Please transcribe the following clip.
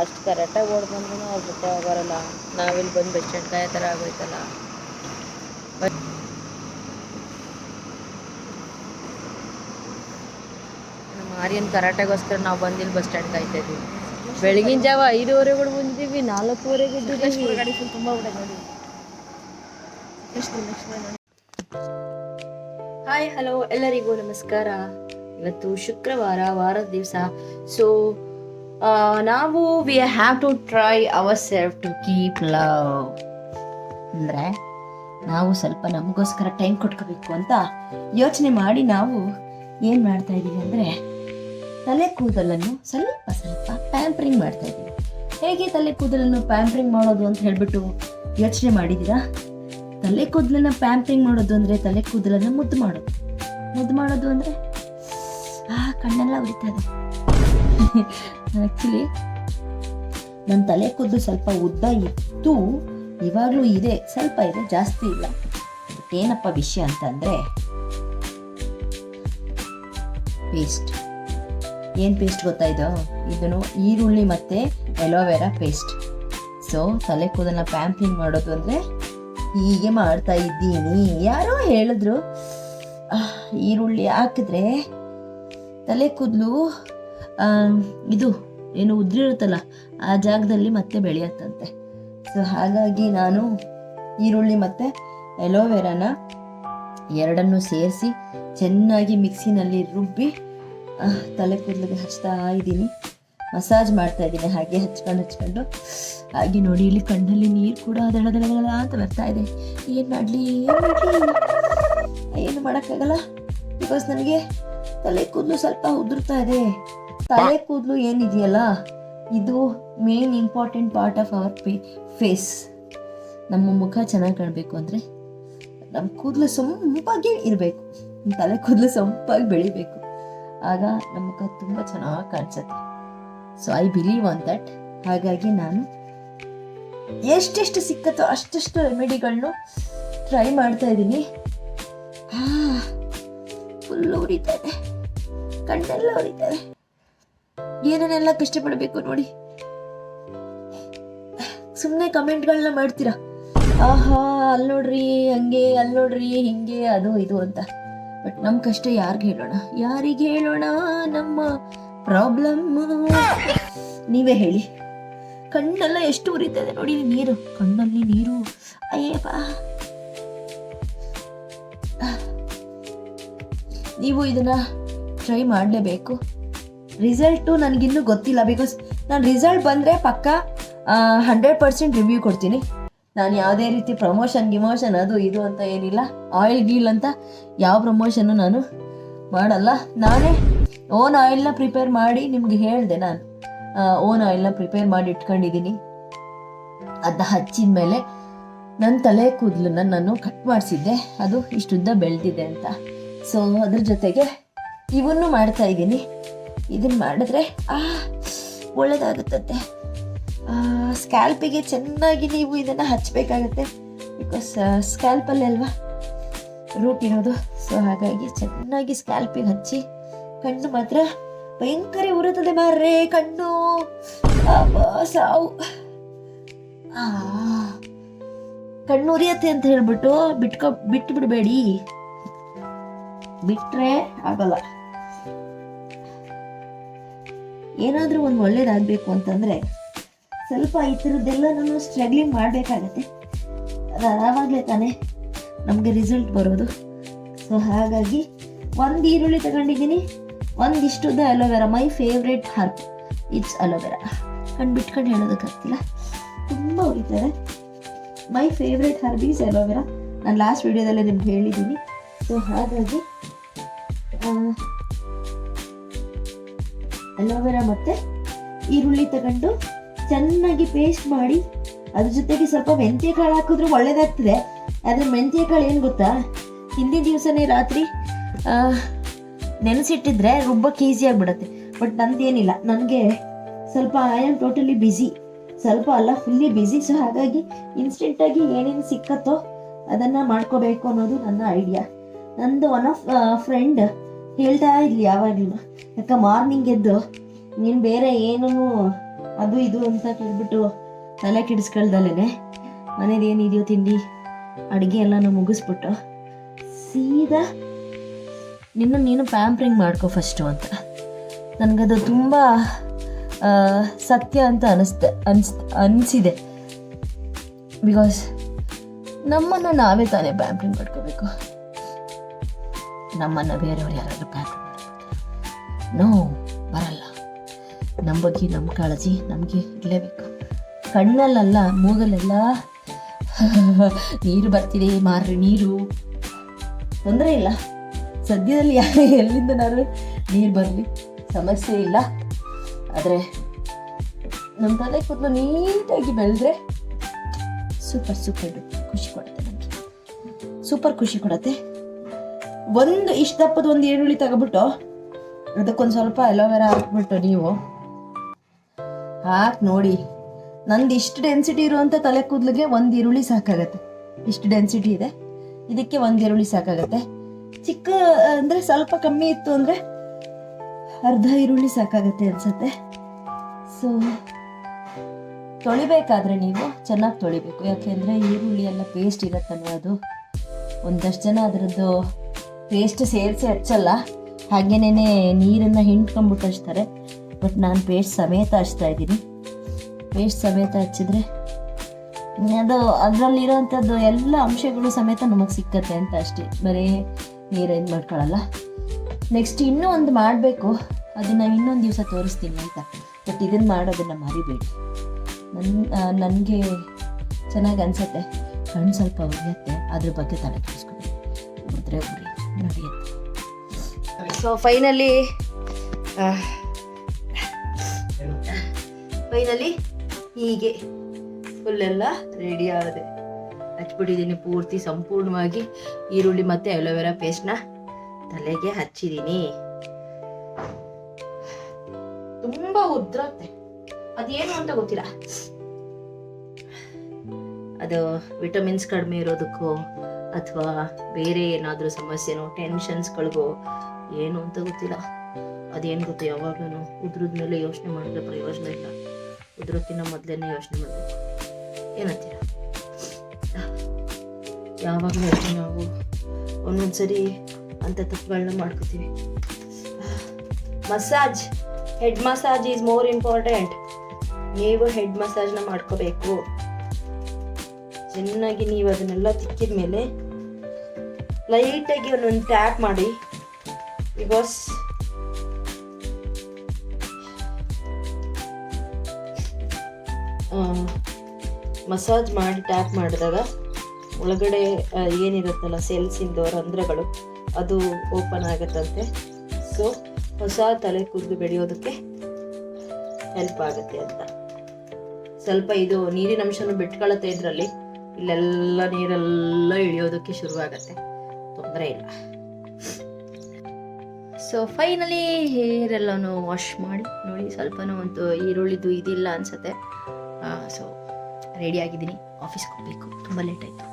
ಅಷ್ಟು ಕರೆಕ್ಟಾಗಿ ಓಡ್ ಬಂದ್ರೂ ಅವ್ರ ಜೊತೆ ಹೋಗೋರಲ್ಲ ನಾವಿಲ್ಲಿ ಬಂದು ಬಸ್ ಸ್ಟ್ಯಾಂಡ್ ಕಾಯೋ ಥರ ಆಗೋಯ್ತಲ್ಲ. ನಮ್ಮ ಆರ್ಯನ್ ಕರಾಟೆಗೋಸ್ಕರ ನಾವು ಬಂದಿಲ್ಲಿ ಬಸ್ ಸ್ಟ್ಯಾಂಡ್ ಕಾಯ್ತಾ ಇದ್ವಿ. ಬೆಳಗಿನ ಜಾವ ಐದುವರೆ ಬಂದಿದ್ದೀವಿ ಇದ್ದಿದ್ದೀವಿ ಗಾಡಿ ತುಂಬ ಹಾಯ್ ಹಲೋ ಎಲ್ಲರಿಗೂ ನಮಸ್ಕಾರ. ಇವತ್ತು ಶುಕ್ರವಾರ, ವಾರದ ದಿವಸ. ಸೊ ನಾವು we have to try our self to keep love ಅಂದರೆ, ನಾವು ಸ್ವಲ್ಪ ನಮಗೋಸ್ಕರ ಟೈಮ್ ಕೊಟ್ಕೋಬೇಕು ಅಂತ ಯೋಚನೆ ಮಾಡಿ ನಾವು ಏನು ಮಾಡ್ತಾ ಇದ್ದೀವಿ ಅಂದರೆ, ತಲೆ ಕೂದಲನ್ನು ಸ್ವಲ್ಪ ಸ್ವಲ್ಪ ಪ್ಯಾಂಪ್ರಿಂಗ್ ಮಾಡ್ತಾ ಇದ್ದೀವಿ ಹೇಗೆ ತಲೆ ಕೂದಲನ್ನು ಪ್ಯಾಂಪ್ರಿಂಗ್ ಮಾಡೋದು ಅಂತ ಹೇಳಿಬಿಟ್ಟು ಯೋಚನೆ ಮಾಡಿದ್ದೀರಾ? ತಲೆ ಕೂದಲನ್ನು ಪ್ಯಾಂಪ್ರಿಂಗ್ ಮಾಡೋದು ಅಂದರೆ ತಲೆ ಕೂದಲನ್ನು ಮುದ್ದು ಮಾಡೋದು. ಮುದ್ದು ಮಾಡೋದು ಅಂದರೆ, ಆ, ಕಣ್ಣೆಲ್ಲ ಉರಿತದೆ ಆ್ಯಕ್ಚುಲಿ ನನ್ನ ತಲೆ ಕೂದಲು ಸ್ವಲ್ಪ ಉದ್ದ ಇತ್ತು. ಇವಾಗಲೂ ಇದೆ, ಸ್ವಲ್ಪ ಇದೆ, ಜಾಸ್ತಿ ಇಲ್ಲ. ಏನಪ್ಪ ವಿಷಯ ಅಂತಂದರೆ ಪೇಸ್ಟ್ ಏನು ಪೇಸ್ಟ್ ಗೊತ್ತಾ ಇದೋ? ಇದನ್ನು ಈರುಳ್ಳಿ ಮತ್ತು ಎಲೋವೆರಾ ಪೇಸ್ಟ್ ಸೊ ತಲೆ ಕೂದಲನ್ನ ಪ್ಯಾಂಪ್ಲಿಂಗ್ ಮಾಡೋದು ಅಂದರೆ ಹೀಗೆ ಮಾಡ್ತಾ ಇದ್ದೀನಿ. ಯಾರೋ ಹೇಳಿದ್ರು ಈರುಳ್ಳಿ ಹಾಕಿದ್ರೆ ತಲೆ ಕೂದಲು ಇದು ಏನು ಉದ್ರಿರುತ್ತಲ್ಲ ಆ ಜಾಗದಲ್ಲಿ ಮತ್ತೆ ಬೆಳೆಯತ್ತಂತೆ. ಸೊ ಹಾಗಾಗಿ ನಾನು ಈರುಳ್ಳಿ ಮತ್ತು ಎಲೋವೆರಾನ ಎರಡನ್ನೂ ಸೇರಿಸಿ ಚೆನ್ನಾಗಿ ಮಿಕ್ಸಿನಲ್ಲಿ ರುಬ್ಬಿ ತಲೆ ಕೂದಲಿಗೆ ಹಚ್ತಾ ಇದ್ದೀನಿ. ಮಸಾಜ್ ಮಾಡ್ತಾ ಇದ್ದೀನಿ, ಹಾಗೆ ಹಚ್ಕೊಂಡು ಹಚ್ಕೊಂಡು. ಹಾಗೆ ನೋಡಿ, ಇಲ್ಲಿ ಕಣ್ಣಲ್ಲಿ ನೀರು ಕೂಡ ದಳ ದಳ ದಳ ಅಂತ ಬರ್ತಾ ಇದೆ. ಏನು ಮಾಡಲಿ ಏನು ಮಾಡಲಿ? ಏನು ಮಾಡೋಕ್ಕಾಗಲ್ಲ? ಬಿಕಾಸ್ ನನಗೆ ತಲೆ ಕೂದಲು ಸ್ವಲ್ಪ ಉದುರ್ತಾ ಇದೆ. ತಲೆ ಕೂದಲು ಏನಿದೆಯಲ್ಲ? ಇದು main important part of our pay face ನಮ್ಮ ಮುಖ ಚೆನ್ನಾಗಿ ಕಾಣಬೇಕು ಅಂದರೆ ನಮ್ಮ ಕೂದಲು ಸೊಂಪಾಗಿ ಇರಬೇಕು. ತಲೆ ಕೂದಲು ಸೊಂಪಾಗಿ ಬೆಳಿಬೇಕು. ಆಗ ನಮ್ಮ ಮುಖ ತುಂಬ ಚೆನ್ನಾಗಿ ಕಾಣಿಸುತ್ತೆ. So I believe on that ಹಾಗಾಗಿ ನಾನು ಎಷ್ಟೆಷ್ಟು ಸಿಕ್ಕತ್ತೋ ಅಷ್ಟೆಷ್ಟು ರೆಮಿಡಿಗಳನ್ನು ಟ್ರೈ ಮಾಡ್ತಾ ಇದ್ದೀನಿ. ಫುಲ್ ಉರಿತಾ ಇದೆ. ಕಣ್ಣೆಲ್ಲ ಉರಿತಾ ಇದೆ. ಏನೇನೆಲ್ಲ ಕಷ್ಟಪಡಬೇಕು ನೋಡಿ. ಸುಮ್ಮನೆ ಕಮೆಂಟ್ಗಳನ್ನ ಮಾಡ್ತೀರಾ? ಆಹಾ ಅಲ್ಲಿ ನೋಡ್ರಿ, ಹಂಗೆ ಅಲ್ಲಿ ನೋಡ್ರಿ, ಹಿಂಗೆ, ಅದು, ಇದು ಅಂತ. ಬಟ್ ನಮ್ಮ ಕಷ್ಟ ಯಾರಿಗೆ ಹೇಳೋಣ? ಯಾರಿಗೆ ಹೇಳೋಣ ನಮ್ಮ ಪ್ರಾಬ್ಲಮ್? ನೀವೇ ಹೇಳಿ. ಕಣ್ಣೆಲ್ಲ ಎಷ್ಟು ಉರಿತದೆ ನೋಡಿ ನೀರು. ಕಣ್ಣಲ್ಲಿ ನೀರು. ಅಯ್ಯಪ್ಪ. ನೀವು ಇದನ್ನ ಟ್ರೈ ಮಾಡಲೇಬೇಕು. ರಿಸಲ್ಟು ನನಗಿನ್ನೂ ಗೊತ್ತಿಲ್ಲ ಬಿಕಾಸ್ ನಾನು ರಿಸಲ್ಟ್ ಬಂದರೆ ಪಕ್ಕ ಹಂಡ್ರೆಡ್ ಪರ್ಸೆಂಟ್ ರಿವ್ಯೂ ಕೊಡ್ತೀನಿ. ನಾನು ಯಾವುದೇ ರೀತಿ ಪ್ರಮೋಷನ್ ಗಿಮೋಷನ್ ಅದು ಇದು ಅಂತ ಏನಿಲ್ಲ. ಆಯಿಲ್ ಗೀಲ್ ಅಂತ ಯಾವ ಪ್ರಮೋಷನ್ನು ನಾನು ಮಾಡಲ್ಲ. ನಾನೇ ಓನ್ ಆಯಿಲ್ನ ಪ್ರಿಪೇರ್ ಮಾಡಿ ನಿಮಗೆ ಹೇಳಿದೆ ನಾನು. ಓನ್ ಆಯಿಲ್ನ ಪ್ರಿಪೇರ್ ಮಾಡಿ ಇಟ್ಕೊಂಡಿದ್ದೀನಿ. ಅದ ಹಚ್ಚಿದ ಮೇಲೆ ನನ್ನ ತಲೆ ಕೂದಲನ್ನ ನಾನು ಕಟ್ ಮಾಡಿಸಿದ್ದೆ. ಅದು ಇಷ್ಟುದ್ದ ಬೆಳೆದಿದೆ ಅಂತ. ಸೊ ಅದ್ರ ಜೊತೆಗೆ ಇವನ್ನು ಮಾಡ್ತಾ ಇದ್ದೀನಿ. ಇದನ್ನು ಮಾಡಿದ್ರೆ, ಆ, ಒಳ್ಳೇದಾಗುತ್ತಂತೆ. ಸ್ಕ್ಯಾಲ್ಪಿಗೆ ಚೆನ್ನಾಗಿ ನೀವು ಇದನ್ನು ಹಚ್ಚಬೇಕಾಗುತ್ತೆ ಬಿಕಾಸ್ ಸ್ಕ್ಯಾಲ್ಪಲ್ಲಿ ಅಲ್ವಾ? ರೂಟ್ ಇರೋದು. ಸೊ ಹಾಗಾಗಿ ಚೆನ್ನಾಗಿ ಸ್ಕ್ಯಾಲ್ಪಿಗೆ ಹಚ್ಚಿ, ಕಣ್ಣು ಮಾತ್ರ ಭಯಂಕರ ಉರುತ್ತದೆ ಮಾರ್ರೆ, ಕಣ್ಣು. ಸಾವು. ಕಣ್ಣು ಉರಿಯತ್ತೆ ಅಂತ ಹೇಳ್ಬಿಟ್ಟು ಬಿಟ್ಕೊ ಬಿಟ್ಟು ಬಿಡಬೇಡಿ ಬಿಟ್ರೆ ಆಗಲ್ಲ. ಏನಾದರೂ ಒಂದು ಒಳ್ಳೇದಾಗಬೇಕು ಅಂತಂದರೆ ಸ್ವಲ್ಪ ಈ ಥರದ್ದೆಲ್ಲ ನಾನು ಸ್ಟ್ರಗ್ಲಿಂಗ್ ಮಾಡಬೇಕಾಗತ್ತೆ. ಆವಾಗಲೇ ತಾನೇ ನಮಗೆ ರಿಸಲ್ಟ್ ಬರೋದು. ಸೊ ಹಾಗಾಗಿ ಒಂದು ಈರುಳ್ಳಿ ತಗೊಂಡಿದ್ದೀನಿ ಒಂದಿಷ್ಟುದ aloe vera. My favourite herb it's aloe vera ಕಣ್ಣು ಬಿಟ್ಕೊಂಡು ಹೇಳೋದಕ್ಕಾಗ್ತಿಲ್ಲ. ತುಂಬ ಉರಿತಾರೆ. My favourite herb is aloe vera ನಾನು ಲಾಸ್ಟ್ ವೀಡಿಯೋದಲ್ಲೇ ನಿಮ್ಗೆ ಹೇಳಿದ್ದೀನಿ ಸೊ ಹಾಗಾಗಿ ಅಲೋವೆರಾ ಮತ್ತು ಈರುಳ್ಳಿ ತಗೊಂಡು ಚೆನ್ನಾಗಿ ಪೇಸ್ಟ್ ಮಾಡಿ, ಅದ್ರ ಜೊತೆಗೆ ಸ್ವಲ್ಪ ಮೆಂತ್ಯ ಕಾಳು ಹಾಕಿದ್ರೆ ಒಳ್ಳೇದಾಗ್ತದೆ. ಆದರೆ ಮೆಂತ್ಯ ಕಾಳು ಏನು ಗೊತ್ತಾ? ಹಿಂದಿನ ದಿವಸನೇ ರಾತ್ರಿ ನೆನೆಸಿಟ್ಟಿದ್ರೆ ರುಬ್ಬಕ್ಕೆ ಈಸಿ ಆಗಿಬಿಡುತ್ತೆ. ಬಟ್ ನಂದೇನಿಲ್ಲ ನನಗೆ ಸ್ವಲ್ಪ ಐ ಆಮ್ ಟೋಟಲಿ ಬ್ಯುಸಿ ಸ್ವಲ್ಪ ಅಲ್ಲ ಫುಲ್ಲಿ ಬ್ಯುಸಿ ಸೊ ಹಾಗಾಗಿ ಇನ್ಸ್ಟೆಂಟಾಗಿ ಏನೇನು ಸಿಕ್ಕತ್ತೋ ಅದನ್ನು ಮಾಡ್ಕೋಬೇಕು ಅನ್ನೋದು ನನ್ನ ಐಡಿಯಾ ನಂದು ಒನ್ ಆಫ್ ಫ್ರೆಂಡ್ ಹೇಳ್ತಾ ಇದ್ಲಿ ಯಾವಾಗಲೂ. ಯಾಕ ಮಾರ್ನಿಂಗ್ ಎದ್ದು ನೀನು ಬೇರೆ ಏನೂ ಅದು ಇದು ಅಂತ ಕೇಳ್ಬಿಟ್ಟು ತಲೆ ಕೆಡಿಸ್ಕೊಳ್ದಲ್ಲೇ ಮನೇಲಿ ಏನಿದೆಯೋ ತಿಂಡಿ, ಅಡುಗೆ ಎಲ್ಲನೂ ಮುಗಿಸ್ಬಿಟ್ಟು ಸೀದಾ ನಿನ್ನ ನೀನು ಪ್ಯಾಂಪ್ರಿಂಗ್ ಮಾಡ್ಕೋ ಫಸ್ಟು ಅಂತ. ನನಗದು ತುಂಬ ಸತ್ಯ ಅಂತ ಅನಿಸ್ತೆ ಅನ್ಸ್ ಅನಿಸಿದೆ. ಬಿಕಾಸ್ ನಮ್ಮನ್ನು ನಾವೇ ತಾನೇ ಪ್ಯಾಂಪ್ರಿಂಗ್ ಮಾಡ್ಕೋಬೇಕು. ನಮ್ಮನ್ನು ಬೇರೆಯವ್ರು ಯಾರಾದರೂ ಪ್ಯಾಂಪ್ರಿಂಗ್ ನೋ ಬರಲ್ಲ. ನಮ್ಮ ಬಗ್ಗೆ ನಮ್ಮ ಕಾಳಜಿ ನಮಗೆ ಇರಲೇಬೇಕು. ಕಣ್ಣಲ್ಲಲ್ಲ, ಮೂಗಲ್ಲೆಲ್ಲ ನೀರು ಬರ್ತಿದೆ, ಮಾರ್ರಿ ನೀರು. ತೊಂದರೆ ಇಲ್ಲ. ಸದ್ಯದಲ್ಲಿ ಯಾರು ಎಲ್ಲಿಂದ ನಾನು ನೀರು ಬರಲಿ, ಸಮಸ್ಯೆ ಇಲ್ಲ. ಆದರೆ ನಮ್ಮ ತಲೆ ಕೂದಲು ನೀಟಾಗಿ ಬೆಳೆದ್ರೆ ಸೂಪರ್ ಸೂಪರ್ ಖುಷಿ ಕೊಡುತ್ತೆ ನನಗೆ ಸೂಪರ್ ಖುಷಿ ಕೊಡುತ್ತೆ. ಒಂದು ಇಷ್ಟು ದಪ್ಪದ ಒಂದು ಈರುಳ್ಳಿ ತಗೊಬಿಟ್ಟು ಅದಕ್ಕೊಂದು ಸ್ವಲ್ಪ ಅಲೋವೆರಾ ಹಾಕ್ಬಿಟ್ಟು ನೀವು ಹಾಕಿ ನೋಡಿ. ನಂದು ಇಷ್ಟು ಡೆನ್ಸಿಟಿ ಇರುವಂಥ ತಲೆ ಕೂದಲಿಗೆ ಒಂದು ಈರುಳ್ಳಿ ಸಾಕಾಗತ್ತೆ. ಇಷ್ಟು ಡೆನ್ಸಿಟಿ ಇದೆ. ಇದಕ್ಕೆ ಒಂದು ಈರುಳ್ಳಿ ಸಾಕಾಗತ್ತೆ. ಚಿಕ್ಕ, ಅಂದರೆ ಸ್ವಲ್ಪ ಕಮ್ಮಿ ಇತ್ತು ಅಂದರೆ ಅರ್ಧ ಈರುಳ್ಳಿ ಸಾಕಾಗತ್ತೆ ಅನ್ಸತ್ತೆ. ಸೊ ತೊಳಿಬೇಕಾದ್ರೆ ನೀವು ಚೆನ್ನಾಗಿ ತೊಳಿಬೇಕು. ಯಾಕೆಂದರೆ ಈರುಳ್ಳಿ ಎಲ್ಲ ಪೇಸ್ಟ್ ಇರತ್ತಲ್ವ ಅದು? ಒಂದಷ್ಟು ಜನ ಅದರದ್ದು ಪೇಸ್ಟ್ ಸೇರಿಸಿ ಹಚ್ಚಲ್ಲ. ಹಾಗೇನೇ ನೀರನ್ನು ಹಿಂಡ್ಕೊಂಡ್ಬಿಟ್ಟು ಹಚ್ತಾರೆ. ಬಟ್ ನಾನು ಪೇಸ್ಟ್ ಸಮೇತ ಹಚ್ತಾ ಇದ್ದೀನಿ. ಪೇಸ್ಟ್ ಸಮೇತ ಹಚ್ಚಿದ್ರೆ ಅದು ಅದರಲ್ಲಿರೋವಂಥದ್ದು ಎಲ್ಲ ಅಂಶಗಳು ಸಮೇತ ನಮಗೆ ಸಿಕ್ಕತ್ತೆ ಅಂತ ಅಷ್ಟೇ. ಬರೀ ನೀರು ಇದು ಮಾಡ್ಕೊಳ್ಳಲ್ಲ ನೆಕ್ಸ್ಟ್ ಇನ್ನೂ ಒಂದು ಮಾಡಬೇಕು. ಅದನ್ನು ಇನ್ನೊಂದು ದಿವಸ ತೋರಿಸ್ತೀನಿ ಅಂತ ಬಟ್ ಇದನ್ನು ಮಾಡೋದನ್ನು ಮರಿಬೇಡಿ. ನನ್ನ ನನಗೆ ಚೆನ್ನಾಗಿ ಅನಿಸುತ್ತೆ. ಕಣ್ಣು ಸ್ವಲ್ಪ ಉರಿಯುತ್ತೆ. ಅದ್ರ ಬಗ್ಗೆ ತಲೆ ಕೆಡಿಸ್ಕೊಂಡು ಉದ್ರೆ ಉರಿ. ನಡೆಯುತ್ತೆ ಸೊ ಫೈನಲಿ ಫೈನಲಿ ಹೀಗೆ ಫುಲ್ಲೆಲ್ಲ ರೆಡಿ ಆಗಿದೆ. ಹಚ್ಬಿಟ್ಟಿದ್ದೀನಿ ಪೂರ್ತಿ ಸಂಪೂರ್ಣವಾಗಿ ಈರುಳ್ಳಿ ಮತ್ತು ಅಲೋವೆರಾ ಪೇಸ್ಟ್ನ ತಲೆಗೆ ಹಚ್ಚಿದ್ದೀನಿ. ತುಂಬ ಉದ್ರತ್ತೆ. ಅದೇನು ಅಂತ ಗೊತ್ತಿಲ್ಲ. ಅದು ವಿಟಮಿನ್ಸ್ ಕಡಿಮೆ ಇರೋದಕ್ಕೋ ಅಥವಾ ಬೇರೆ ಏನಾದರೂ ಸಮಸ್ಯೆನೋ ಟೆನ್ಷನ್ಸ್ಗಳಿಗೋ ಏನು ಅಂತ ಗೊತ್ತಿಲ್ಲ. ಅದೇನು ಗೊತ್ತು, ಯಾವಾಗಲೂ ಉದ್ರದ ಮೇಲೆ ಯೋಚನೆ ಮಾಡಿದ್ರೆ ಪ್ರಯೋಜನ ಇಲ್ಲ. ಉದ್ರಕ್ಕಿಂತ ಮೊದಲೇ ಯೋಚನೆ ಮಾಡಬೇಕು. ಏನಂತೀರ? ಯಾವಾಗಲೂ ಅಷ್ಟೇ ನಾವು ಒಂದೊಂದ್ಸರಿ ಅಂತ ತಪ್ಪುಗಳನ್ನ ಮಾಡ್ಕೋತೀವಿ. Massage head massage is more important ನೀವು ಹೆಡ್ ಮಸಾಜ್ನ ಮಾಡ್ಕೋಬೇಕು. ಚೆನ್ನಾಗಿ ನೀವು ಅದನ್ನೆಲ್ಲ ತಿಕ್ಕಿದ ಮೇಲೆ ಲೈಟಾಗಿ ಒಂದೊಂದು ಟ್ಯಾಪ್ ಮಾಡಿ. ಬಿಕಾಸ್ ಮಸಾಜ್ ಮಾಡಿ ಟ್ಯಾಪ್ ಮಾಡಿದಾಗ ಒಳಗಡೆ ಏನಿರುತ್ತಲ್ಲ ಸೆಲ್ಸಿಂದು ರಂಧ್ರಗಳು, ಅದು ಓಪನ್ ಆಗುತ್ತಂತೆ. ಸೊ ಹೊಸ ತಲೆ ಕೂದಲು ಬೆಳೆಯೋದಕ್ಕೆ ಹೆಲ್ಪ್ ಆಗುತ್ತೆ ಅಂತ. ಸ್ವಲ್ಪ ಇದು ನೀರಿನ ಅಂಶನೂ ಬಿಟ್ಕೊಳ್ಳುತ್ತೆ ಇದರಲ್ಲಿ. ಇಲ್ಲೆಲ್ಲ ನೀರೆಲ್ಲ ಇಳಿಯೋದಕ್ಕೆ ಶುರುವಾಗತ್ತೆ. ತೊಂದರೆ ಇಲ್ಲ. ಸೊ ಫೈನಲಿ ಹೇರ್ ಎಲ್ಲನೂ ವಾಶ್ ಮಾಡಿ, ನೋಡಿ, ಸ್ವಲ್ಪನೂ ಒಂದು ಈರುಳ್ಳಿದು ಇದಿಲ್ಲ ಅನ್ಸುತ್ತೆ. ಸೊ ರೆಡಿ ಆಗಿದ್ದೀನಿ. ಆಫೀಸ್ಗೆ ಹೋಗ್ಬೇಕು. ತುಂಬ ಲೇಟ್ ಆಯಿತು.